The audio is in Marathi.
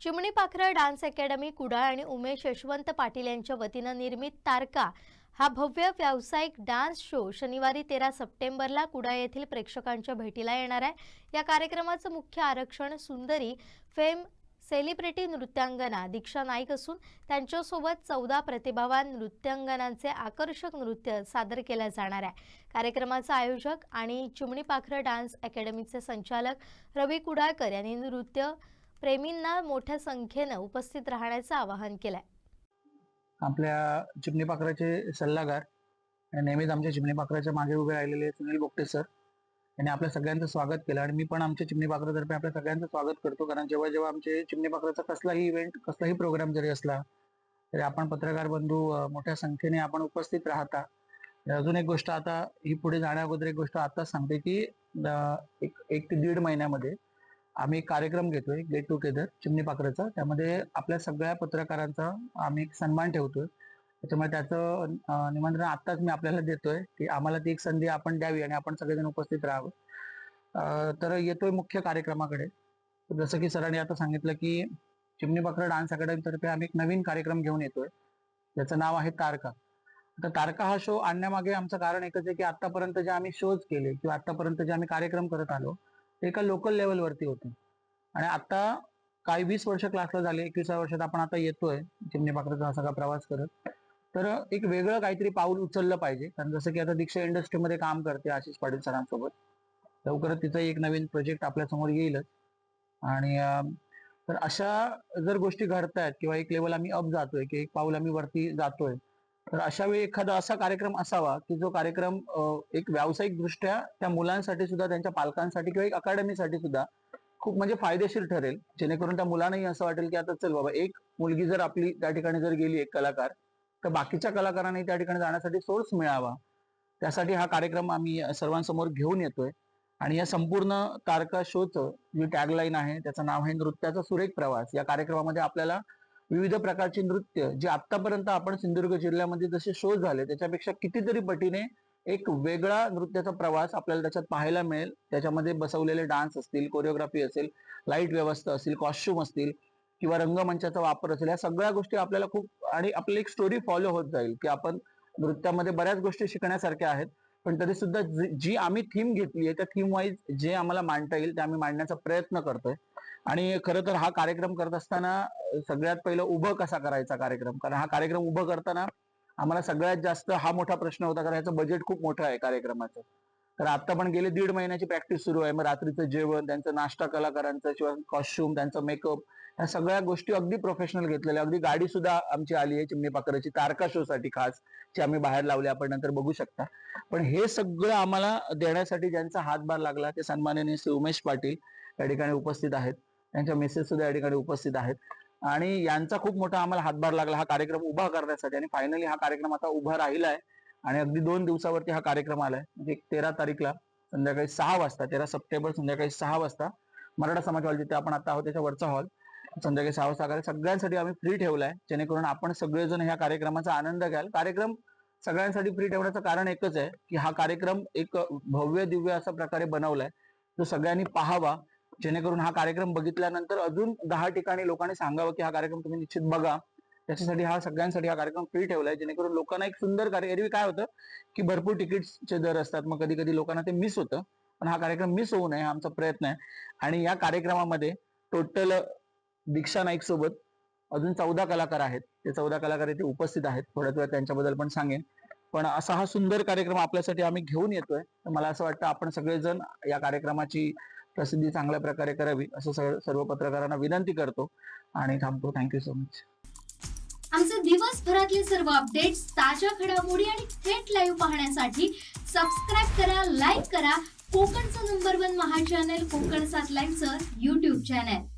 चिमणी पाखरं डान्स अकॅडमी कुडाळ आणि उमेश यशवंत पाटील यांच्या वतीनं निर्मित तारका हा भव्य व्यावसायिक डान्स शो शनिवारी तेरा सप्टेंबरला कुडाळ येथील प्रेक्षकांच्या भेटीला येणार आहे. या कार्यक्रमाचं मुख्य आरक्षण सुंदरी फेम सेलिब्रिटी नृत्यांगना दीक्षा नाईक असून त्यांच्यासोबत चौदा प्रतिभावान नृत्यांगनांचे आकर्षक नृत्य सादर केलं जाणार आहे. कार्यक्रमाचा आयोजक आणि चिमणी पाखरं डान्स अकॅडमीचे संचालक रवी कुडाळकर यांनी नृत्य प्रेमींना मोठ्या संख्येनं उपस्थित राहण्याचं आवाहन केलंय. आपल्या चिमणी पाखराचे सल्लागार नेहमीच आमच्या चिमणी पाखराच्या मागे उभे राहिलेले सुनील बोगटे सर यांनी आपल्या सगळ्यांचं स्वागत केलं आणि मी पण आमच्या चिमणी पाखरातर्फे आपल्या सगळ्यांचं स्वागत करतो कारण जेव्हा जेव्हा आमचे चिमणी पाखराचा कसलाही इव्हेंट कसलाही प्रोग्राम जरी असला तरी आपण पत्रकार बंधू मोठ्या संख्येने आपण उपस्थित राहता. अजून एक गोष्ट आता ही पुढे जाण्या अगोदर एक गोष्ट आता सांगते की एक एक ते दीड महिन्यामध्ये आम्ही एक कार्यक्रम घेतोय गेट टुगेदर चिमणी पाखराचा. त्यामध्ये आपल्या सगळ्या पत्रकारांचा आम्ही एक सन्मान ठेवतोय. त्याच्यामुळे त्याचं निमंत्रण आत्ताच मी आपल्याला देतोय की आम्हाला ती एक संधी आपण द्यावी आणि आपण सगळेजण उपस्थित राहावं. तर येतोय मुख्य कार्यक्रमाकडे. जसं की सरांनी आता सांगितलं की चिमणी पाखरं डान्स अकॅडमीतर्फे आम्ही एक नवीन कार्यक्रम घेऊन येतोय. त्याचं नाव आहे तारका. तर तारका हा शो आणण्यामागे आमचं कारण एकच आहे की आतापर्यंत जे आम्ही शोज केले किंवा आतापर्यंत जे आम्ही कार्यक्रम करत आलो ते एका लोकल लेवलवरती होते. आणि आता काही वीस वर्ष क्लासला झाले एकविसाव्या वर्षात आपण आता येतोय चिमणी पाखराचा हा सगळा प्रवास करत. तर एक वेगळं काहीतरी पाऊल उचललं पाहिजे. कारण जसं की आता दीक्षा इंडस्ट्रीमध्ये काम करते आशिष पाटील सरांसोबत. लवकरच तिचा एक नवीन प्रोजेक्ट आपल्यासमोर येईलच. आणि तर अशा जर गोष्टी घडतायत किंवा एक लेवल आम्ही अप जातोय की एक पाऊल आम्ही वरती जातोय तर अशा वेळी एखादा असा कार्यक्रम असावा की जो कार्यक्रम एक व्यावसायिक दृष्ट्या त्या मुलांसाठी सुद्धा त्यांच्या पालकांसाठी किंवा एक अकॅडमीसाठी सुद्धा खूप म्हणजे फायदेशीर ठरेल. जेणेकरून त्या मुलांनाही असं वाटेल की आता चल बाबा एक मुलगी जर आपली त्या ठिकाणी जर गेली एक कलाकार तर बाकीच्या कलाकारांनाही त्या ठिकाणी जाण्यासाठी सोर्स मिळावा. त्यासाठी हा कार्यक्रम आम्ही सर्वांसमोर घेऊन येतोय. आणि या संपूर्ण तारका शोचं जी टॅगलाईन आहे त्याचं नाव आहे नृत्याचा सुरेख प्रवास. या कार्यक्रमामध्ये आपल्याला विविध प्रकारची नृत्य जे आतापर्यंत आपण सिंधुदुर्ग जिल्ह्यामध्ये जसे शो झाले त्याच्यापेक्षा कितीतरी पटीने एक वेगळा नृत्याचा प्रवास आपल्याला त्याच्यात पाहायला मिळेल. त्याच्यामध्ये बसवलेले डान्स असतील कोरिओग्राफी असेल लाइट व्यवस्था असेल कॉस्ट्युम असतील किंवा रंगमंचाचा वापर असेल या सगळ्या गोष्टी आपल्याला खूप आणि आपली एक स्टोरी फॉलो होत जाईल की आपण नृत्यामध्ये बऱ्याच गोष्टी शिकण्यासारख्या आहेत पण तरी सुद्धा जी- जी आम्ही थीम घेतली आहे त्या थीम वाईज जे आम्हाला मांडता येईल ते आम्ही मांडण्याचा प्रयत्न करतोय. आणि खरं तर हा कार्यक्रम करत असताना सगळ्यात पहिलं उभं कसा करायचा कार्यक्रम? कारण हा कार्यक्रम उभं करताना आम्हाला सगळ्यात जास्त हा मोठा प्रश्न होता कारण याचं बजेट खूप मोठं आहे कार्यक्रमाचं. तर आता पण गेले दीड महिन्याची प्रॅक्टिस सुरू आहे. मग रात्रीचं जेवण त्यांचं नाश्ता कलाकारांचं किंवा कॉस्ट्युम त्यांचं मेकअप या सगळ्या गोष्टी अगदी प्रोफेशनल घेतलेल्या. अगदी गाडी सुद्धा आमची आली आहे चिमणी पाकराची तारका शो साठी खास जी आम्ही बाहेर लावली आपण नंतर बघू शकता. पण हे सगळं आम्हाला देण्यासाठी ज्यांचा हातभार लागला ते सन्माननीय श्री उमेश पाटील या ठिकाणी उपस्थित आहेत. त्यांच्या मेसेज सुद्धा या ठिकाणी उपस्थित आहेत. आणि यांचा खूप मोठा आम्हाला हातभार लागला. हा कार्यक्रम उभा करण्यासाठी आणि फायनली हा कार्यक्रम आता उभा राहिला आहे आणि अगदी दोन दिवसावरती हा कार्यक्रम आलाय. म्हणजे तेरा तारीखला संध्याकाळी सहा वाजता तेरा सप्टेंबर संध्याकाळी सहा वाजता मराठा समाज हॉल जिथे आपण आता आहोत त्याच्या वरचा हॉल. संध्याकाळी सहा वाजता कार्यक्रम. सगळ्यांसाठी आम्ही फ्री ठेवलाय. जेणेकरून आपण सगळेजण ह्या कार्यक्रमाचा आनंद घ्याल. कार्यक्रम सगळ्यांसाठी फ्री ठेवण्याचं कारण एकच आहे की हा कार्यक्रम एक भव्य दिव्य अशा प्रकारे बनवलाय. तो सगळ्यांनी पाहावा. जेणेकरून हा कार्यक्रम बघितल्यानंतर अजून दहा ठिकाणी लोकांनी सांगावं की हा कार्यक्रम तुम्ही निश्चित बघा. त्याच्यासाठी हा सगळ्यांसाठी हा कार्यक्रम फ्री ठेवलाय. जेणेकरून लोकांना एक सुंदर कार्य एरवी काय होतं की भरपूर तिकीटचे दर असतात. मग कधी कधी लोकांना ते मिस होतं. पण हा कार्यक्रम मिस होऊ नये हा आमचा प्रयत्न आहे. आणि या कार्यक्रमामध्ये टोटल दीक्षा नाईक सोबत अजून चौदा कलाकार आहेत. ते चौदा कलाकार इथे उपस्थित आहेत. थोड्याच वेळ त्यांच्याबद्दल पण सांगेन. पण असा हा सुंदर कार्यक्रम आपल्यासाठी आम्ही घेऊन येतोय. मला असं वाटतं आपण सगळेजण या कार्यक्रमाची प्रसिद्धी चांगल्या प्रकारे करावी असं सर्व- पत्रकारांना विनंती करतो. आणि थांबतो. थँक्यू सो मच आमचे दिवसभरातले सर्व अपडेट्स ताज्या घडामोडी आणि थेट लाईव्ह पाहण्यासाठी सबस्क्राईब करा लाईक करा. कोकणचं नंबर वन महा चॅनल कोकण सात लाईव्हचं युट्यूब चॅनल